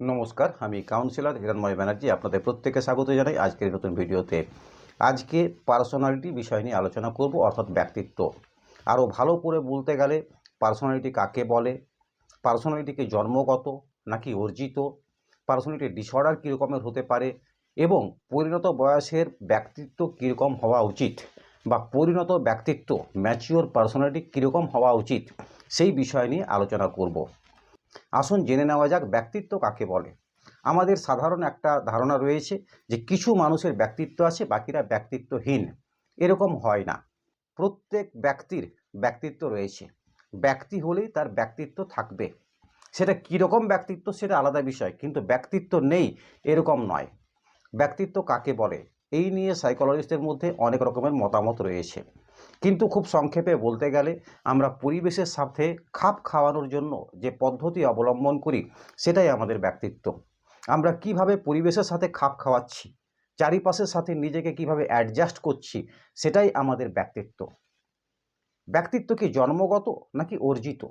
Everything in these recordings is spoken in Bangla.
নমস্কার, আমি কাউন্সিলর হিরণময় ব্যানার্জি আপনাদের প্রত্যেককে স্বাগত জানাই আজকের নতুন ভিডিওতে। আজকে পার্সোনালিটি বিষয় নিয়ে আলোচনা করব, অর্থাৎ ব্যক্তিত্ব। আরও ভালো করে বলতে গেলে পার্সোনালিটি কাকে বলে? পার্সোনালিটিকে জন্মগত নাকি অর্জিত? পার্সোনালিটি ডিসঅর্ডার কী রকমের হতে পারে? এবং পরিণত বয়সের ব্যক্তিত্ব কীরকম হওয়া উচিত? বা পরিণত ব্যক্তিত্ব ম্যাচিওর পার্সোনালিটি কীরকম হওয়া উচিত? সেই বিষয় নিয়ে আলোচনা করব। আসুন জেনে নেওয়া যাক ব্যক্তিত্ব কাকে বলে। আমাদের সাধারণ একটা ধারণা রয়েছে যে কিছু মানুষের ব্যক্তিত্ব আছে, বাকিরা ব্যক্তিত্বহীন। এরকম হয় না। প্রত্যেক ব্যক্তির ব্যক্তিত্ব রয়েছে। ব্যক্তি হলেই তার ব্যক্তিত্ব থাকবে। সেটা কীরকম ব্যক্তিত্ব সেটা আলাদা বিষয়, কিন্তু ব্যক্তিত্ব নেই এরকম নয়। ব্যক্তিত্ব কাকে বলে? এই নিয়ে সাইকোলজিস্টের মধ্যে অনেক রকমের মতামত রয়েছে। কিন্তু খুব সংক্ষেপে বলতে গেলে আমরা পরিবেশের সাথে খাপ খাওয়ানোর জন্য যে পদ্ধতি অবলম্বন করি, সেটাই আমাদের ব্যক্তিত্ব। আমরা কীভাবে পরিবেশের সাথে খাপ খাওয়াচ্ছি, চারিপাশের সাথে নিজেকে কীভাবে অ্যাডজাস্ট করছি, সেটাই আমাদের ব্যক্তিত্ব। ব্যক্তিত্ব কি জন্মগত নাকি অর্জিত?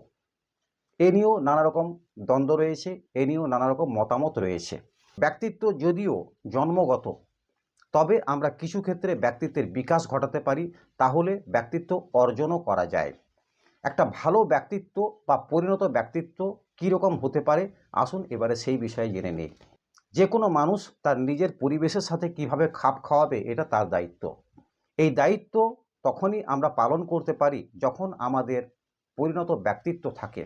এ নিয়েও নানা রকম দ্বন্দ্ব রয়েছে, এ নিয়েও নানা রকম মতামত রয়েছে। ব্যক্তিত্ব যদিও জন্মগত তবে আমরা কিছু ক্ষেত্রে ব্যক্তিত্বের বিকাশ ঘটাতে পারি, তাহলে ব্যক্তিত্ব অর্জনও করা যায়। একটা ভালো ব্যক্তিত্ব বা পরিণত ব্যক্তিত্ব কীরকম হতে পারে? আসুন এবারে সেই বিষয়ে জেনে নিই। যে কোনো মানুষ তার নিজের পরিবেশের সাথে কীভাবে খাপ খাওয়াবে, এটা তার দায়িত্ব। এই দায়িত্ব তখনই আমরা পালন করতে পারি যখন আমাদের পরিণত ব্যক্তিত্ব থাকে।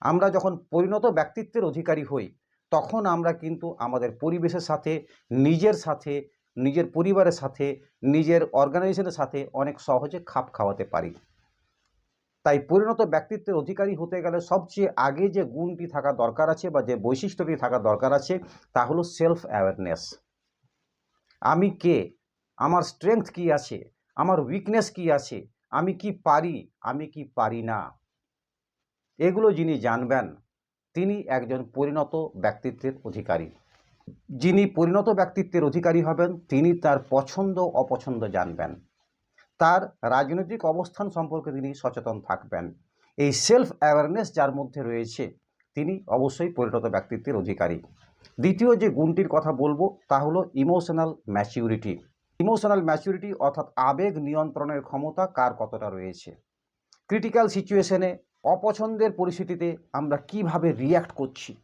আমরা যখন পরিণত ব্যক্তিত্বের অধিকারী হই, তখন আমরা কিন্তু আমাদের পরিবেশের সাথে, নিজের সাথে নিজের পরিবারের সাথে, নিজের অর্গানাইজেশনের সাথে অনেক সহজে খাপ খাওয়াতে পারি। তাই পরিণত ব্যক্তিত্বের অধিকারী হতে গেলে সবচেয়ে আগে যে গুণটি থাকা দরকার আছে বা যে বৈশিষ্ট্যটি থাকা দরকার আছে, তা হলো সেলফ অ্যাওয়ারনেস আমি কে? আমার স্ট্রেংথ কি আছে? আমার উইকনেস কি আছে? আমি কি পারি? আমি কি পারি না? এগুলো যিনি জানবেন, তিনি একজন পরিণত ব্যক্তিত্বের অধিকারী। যিনি পরিণত ব্যক্তিত্বের অধিকারী হবেন, তিনি তার পছন্দ অপছন্দ জানবেন। তার রাজনৈতিক অবস্থান সম্পর্কে তিনি সচেতন থাকবেন। এই সেলফ অ্যাওয়ারনেস যার মধ্যে রয়েছে, তিনি অবশ্যই পরিণত ব্যক্তিত্বের অধিকারী। দ্বিতীয় যে গুণটির কথা বলব, তা হলো ইমোশনাল ম্যাচিউরিটি ইমোশনাল ম্যাচিউরিটি অর্থাৎ আবেগ নিয়ন্ত্রণের ক্ষমতা কার কতটা রয়েছে? ক্রিটিক্যাল সিচুয়েশনে অপছন্দের পরিস্থিতিতে আমরা কীভাবে রিয়্যাক্ট করছি?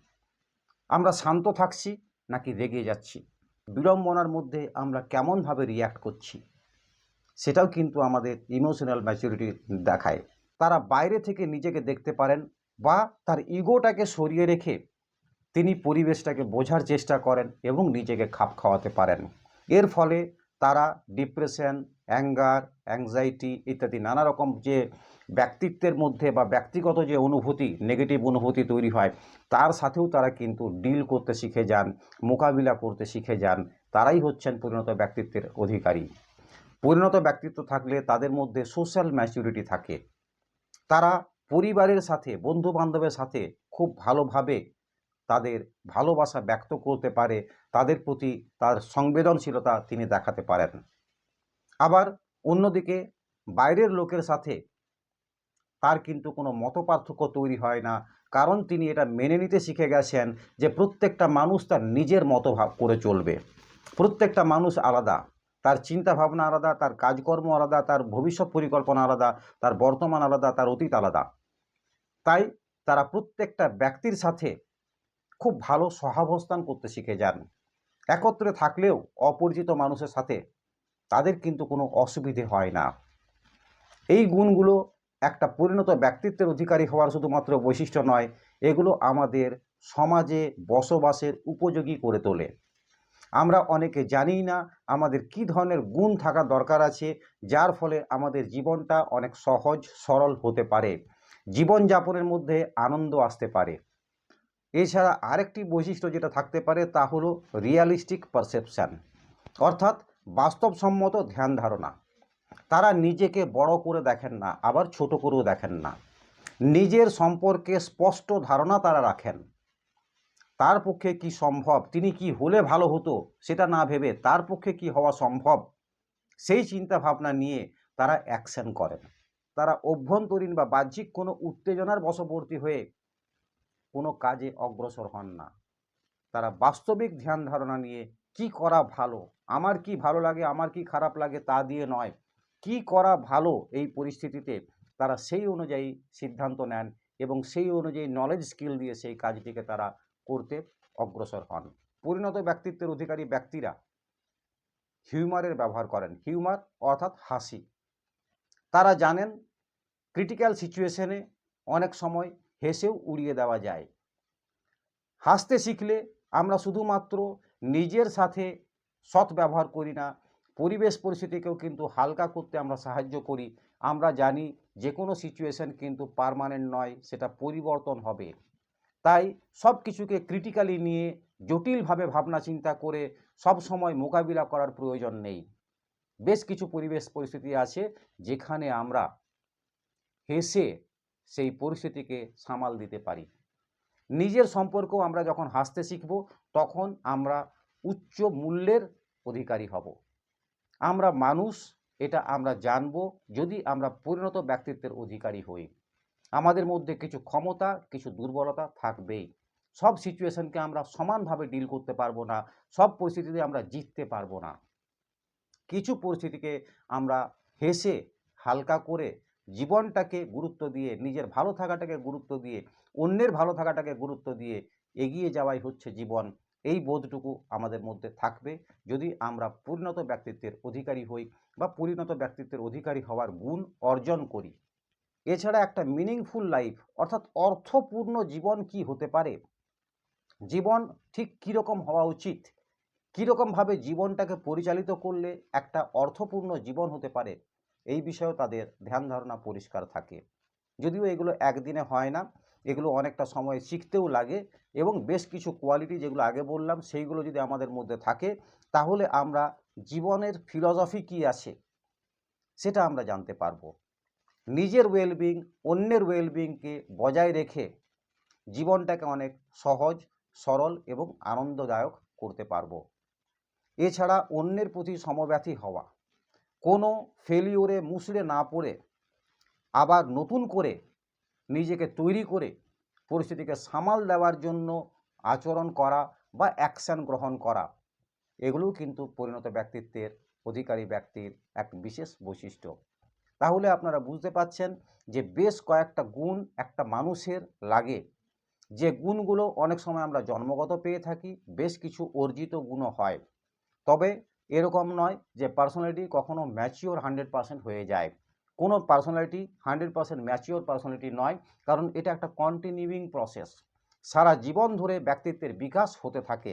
আমরা শান্ত থাকছি নাকি রেগে যাচ্ছি? বিড়ম্বনার মধ্যে আমরা কেমনভাবে রিয়্যাক্ট করছি? সেটাও কিন্তু আমাদের ইমোশনাল ম্যাচুরিটি দেখায়। তারা বাইরে থেকে নিজেকে দেখতে পারেন বা তার ইগোটাকে সরিয়ে রেখে তিনি পরিবেশটাকে বোঝার চেষ্টা করেন এবং নিজেকে খাপ খাওয়াতে পারেন। এর ফলে তারা ডিপ্রেশন অ্যাঙ্গার অ্যাংজাইটি ইত্যাদি নানা রকম যে ব্যক্তিত্বের মধ্যে বা ব্যক্তিগত যে অনুভূতি নেগেটিভ অনুভূতি তৈরি হয়, তার সাথেও তারা কিন্তু ডিল করতে শিখে যান, মোকাবিলা করতে শিখে যান। তারাই হচ্ছেন পরিণত ব্যক্তিত্বের অধিকারী। পরিণত ব্যক্তিত্ব থাকলে তাদের মধ্যে সোশ্যাল ম্যাচুরিটি থাকে। তারা পরিবারের সাথে বন্ধু বান্ধবের সাথে খুব ভালোভাবে তাদের ভালোবাসা ব্যক্ত করতে পারে, তাদের প্রতি তার সংবেদনশীলতা তিনি দেখাতে পারেন। আবার অন্যদিকে বাইরের লোকের সাথে তার কিন্তু কোনো মতপার্থক্য তৈরি হয় না। কারণ তিনি এটা মেনে নিতে শিখে গেছেন যে প্রত্যেকটা মানুষ তার নিজের মতো ভাব করে চলবে। প্রত্যেকটা মানুষ আলাদা। তার চিন্তা ভাবনা আলাদা, তার কাজকর্ম আলাদা, তার ভবিষ্যৎ পরিকল্পনা আলাদা, তার বর্তমান আলাদা, তার অতীত আলাদা। তাই তারা প্রত্যেকটা ব্যক্তির সাথে খুব ভালো সহাবস্থান করতে শিখে যান। একত্রে থাকলেও অপরিচিত মানুষের সাথে তাদের কিন্তু কোনো অসুবিধে হয় না। এই গুণগুলো একটা পরিণত ব্যক্তিত্বের অধিকারী হওয়ার শুধুমাত্র বৈশিষ্ট্য নয়, এগুলো আমাদের সমাজে বসবাসের উপযোগী করে তোলে। আমরা অনেকে জানি না আমাদের কি ধরনের গুণ থাকা দরকার আছে, যার ফলে আমাদের জীবনটা অনেক সহজ, সরল হতে পারে। জীবনযাপনের মধ্যে আনন্দ আসতে পারে। এছাড়া আরেকটি বৈশিষ্ট্য যেটা থাকতে পারে তা হলো রিয়ালিস্টিক পারসেপশান অর্থাৎ বাস্তবসম্মত ধ্যান ধারণা। তারা নিজেকে বড় করে দেখেন না, আবার ছোট করেও দেখেন না। নিজের সম্পর্কে স্পষ্ট ধারণা তারা রাখেন। তার পক্ষে কি সম্ভব? তিনি কি হলে ভালো হতো? সেটা না ভেবে তার পক্ষে কি হওয়া সম্ভব? সেই চিন্তা ভাবনা নিয়ে তারা অ্যাকশন করেন। তারা অভ্যন্তরীণ বা বাহ্যিক কোনো উত্তেজনার বশবর্তী হয়ে কোনো কাজে অগ্রসর হন না। তারা বাস্তবিক ধ্যান ধারণা নিয়ে কি করা ভালো? আমার কি ভালো লাগে, আমার কি খারাপ লাগে তা দিয়ে নয়। কি করা ভালো এই পরিস্থিতিতে তারা সেই অনুযায়ী সিদ্ধান্ত নেন এবং সেই অনুযায়ী নলেজ স্কিল দিয়ে সেই কাজটিকে তারা করতে অগ্রসর হন। পরিণত ব্যক্তিত্বের অধিকারী ব্যক্তিরা হিউমারের ব্যবহার করেন। হিউমার অর্থাৎ হাসি। তারা জানেন ক্রিটিক্যাল সিচুয়েশনে অনেক সময় হেসেও উড়িয়ে দেওয়া যায়। হাসতে শিখলে আমরা শুধুমাত্র নিজের সাথে সৎ ব্যবহার করি না, পরিবেশ পরিস্থিতিকেও কিন্তু হালকা করতে আমরা সাহায্য করি। আমরা জানি যে কোনো সিচুয়েশন কিন্তু পারমানেন্ট নয়, সেটা পরিবর্তন হবে। তাই সব কিছুকে ক্রিটিক্যালি নিয়ে, জটিলভাবে ভাবনা চিন্তা করে সব সময় মোকাবিলা করার প্রয়োজন নেই। বেশ কিছু পরিবেশ পরিস্থিতি আছে যেখানে আমরা হেসে সেই পরিস্থিতিকে সামাল দিতে পারি। নিজের সম্পর্কেও আমরা যখন হাসতে শিখব, তখন আমরা উচ্চ মূল্যের অধিকারী হব। আমরা মানুষ, এটা আমরা জানব যদি আমরা পরিণত ব্যক্তিত্বের অধিকারী হই। আমাদের মধ্যে কিছু ক্ষমতা, কিছু দুর্বলতা থাকবেই। সব সিচুয়েশনকে আমরা সমানভাবে ডিল করতে পারব না, সব পরিস্থিতিতে আমরা জিততে পারব না। কিছু পরিস্থিতিকে আমরা হেসে, হালকা করে জীবনটাকে গুরুত্ব দিয়ে, নিজের ভালো থাকাটাকে গুরুত্ব দিয়ে, অন্যের ভালো থাকাটাকে গুরুত্ব দিয়ে এগিয়ে যাওয়াই হচ্ছে জীবন। এই বোধটুকু আমাদের মধ্যে থাকবে। যদি আমরা পরিণত ব্যক্তিত্বের অধিকারী হই বা পরিণত ব্যক্তিত্বের অধিকারী হওয়ার গুণ অর্জন করি, এছাড়া একটা মিনিংফুল লাইফ অর্থাৎ অর্থপূর্ণ জীবন কি হতে পারে? জীবন ঠিক কীরকম হওয়া উচিত? কীরকমভাবে জীবনটাকে পরিচালিত করলে একটা অর্থপূর্ণ জীবন হতে পারে? এই বিষয়েও তাদের ধ্যান ধারণা পরিষ্কার থাকে। যদিও এগুলো একদিনে হয় না, এগুলো অনেকটা সময় শিখতেও লাগে এবং বেশ কিছু কোয়ালিটি যেগুলো আগে বললাম, সেইগুলো যদি আমাদের মধ্যে থাকে, তাহলে আমরা জীবনের ফিলসফি কী আছে সেটা আমরা জানতে পারব। নিজের ওয়েলবিং অন্যের ওয়েলবিংকে বজায় রেখে জীবনটাকে অনেক সহজ, সরল এবং আনন্দদায়ক করতে পারব। এছাড়া অন্যের প্রতি সমব্যথী হওয়া কোনো ফেলিওরে মুসড়ে না পড়ে আবার নতুন করে নিজেকে তৈরি করে পরিস্থিতিকে সামাল দেওয়ার জন্য আচরণ করা বা অ্যাকশান গ্রহণ করা, এগুলোও কিন্তু পরিণত ব্যক্তিত্বের, অধিকারী ব্যক্তির এক বিশেষ বৈশিষ্ট্য। তাহলে আপনারা বুঝতে পাচ্ছেন যে বেশ কয়েকটা গুণ একটা মানুষের লাগে। যে গুণগুলো অনেক সময় আমরা জন্মগত পেয়ে থাকি, বেশ কিছু অর্জিত গুণও হয়। তবে এরকম নয় যে পার্সোনালিটি কখনো ম্যাচিওর হান্ড্রেড পার্সেন্ট হয়ে যায়। কোনো personality hundred percent mature personality নয়, কারণ এটা একটা কন্টিনিউইং প্রসেস সারা জীবন ধরে ব্যক্তিত্বের বিকাশ হতে থাকে।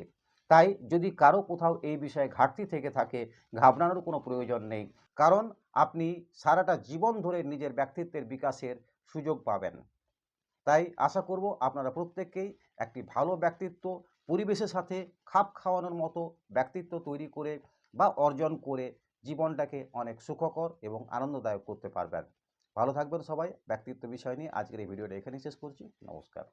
তাই যদি কারও কোথাও এই বিষয়ে ঘাটতি থেকে থাকে, ঘাবড়ানোর কোনো প্রয়োজন নেই। কারণ আপনি সারাটা জীবন ধরে নিজের ব্যক্তিত্বের বিকাশের সুযোগ পাবেন। তাই আশা করব আপনারা প্রত্যেককেই একটি ভালো ব্যক্তিত্ব, পরিবেশের সাথে খাপ খাওয়ানোর মতো ব্যক্তিত্ব তৈরি করে বা অর্জন করে জীবনটাকে অনেক সুখকর এবং আনন্দদায়ক করতে পারবেন। ভালো থাকবেন সবাই। ব্যক্তিত্ব বিষয় নিয়ে আজকের এই ভিডিওটা এখানেই শেষ করছি। নমস্কার।